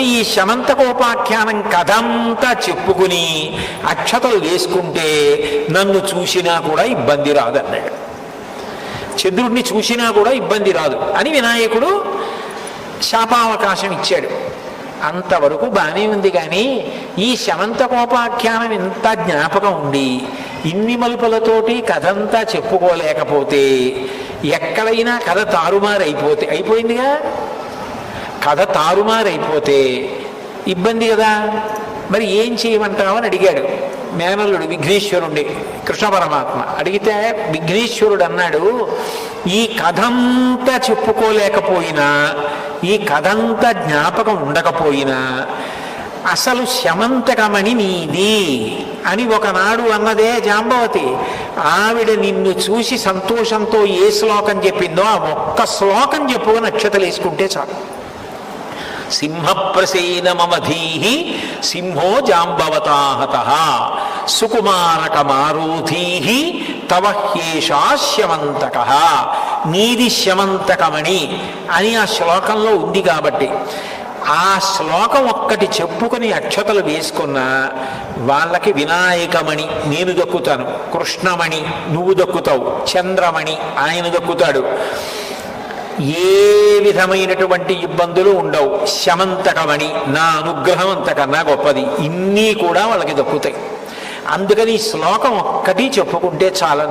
కాబట్టి ఈ శమంతకోపాఖ్యానం కథంతా చెప్పుకుని అక్షతలు వేసుకుంటే నన్ను చూసినా కూడా ఇబ్బంది రాదన్నాడు చంద్రుడిని చూసినా కూడా ఇబ్బంది రాదు అని వినాయకుడు శాపావకాశం ఇచ్చాడు. అంతవరకు బాగానే ఉంది కానీ ఈ శమంతకోపాఖ్యానం ఇంత జ్ఞాపకం ఉండి ఇన్ని మలుపులతోటి కథంతా చెప్పుకోలేకపోతే ఎక్కడైనా కథ తారుమారైపోతే అయిపోయిందిగా? కథ తారుమారైపోతే ఇబ్బంది కదా. మరి ఏం చేయమంటావు అని అడిగాడు. మేనల్లుడు విఘ్నేశ్వరుండి కృష్ణ పరమాత్మ. అడిగితే విఘ్నేశ్వరుడు అన్నాడు ఈ కథంతా చెప్పుకోలేకపోయినా ఈ కథంతా జ్ఞాపకం ఉండకపోయినా అసలు శమంతకమణి నీది అని ఒకనాడు అన్నదే జాంబవతి. ఆవిడ నిన్ను చూసి సంతోషంతో ఏ శ్లోకం చెప్పిందో ఆ ఒక్క శ్లోకం చెప్పుకొని నక్షతలు వేసుకుంటే చాలు. సింహప్రసేనమధీ సింహో జాంబవతాహత సుకుమారక తవ హ్యేషా శమంతక నీది శమంతకమణి అని ఆ శ్లోకంలో ఉంది కాబట్టి ఆ శ్లోకం ఒక్కటి చెప్పుకొని అక్షతలు వేసుకున్న వాళ్ళకి వినాయకమణి నేను దక్కుతాను కృష్ణమణి నువ్వు దక్కుతావు చంద్రమణి ఆయన దక్కుతాడు. ఏ విధమైనటువంటి ఇబ్బందులు ఉండవు. శమంతకమని నా అనుగ్రహం అంతకన్నా గొప్పది. ఇన్ని కూడా వాళ్ళకి దక్కుతాయి. అందుకని ఈ శ్లోకం ఒక్కటి చెప్పుకుంటే చాలా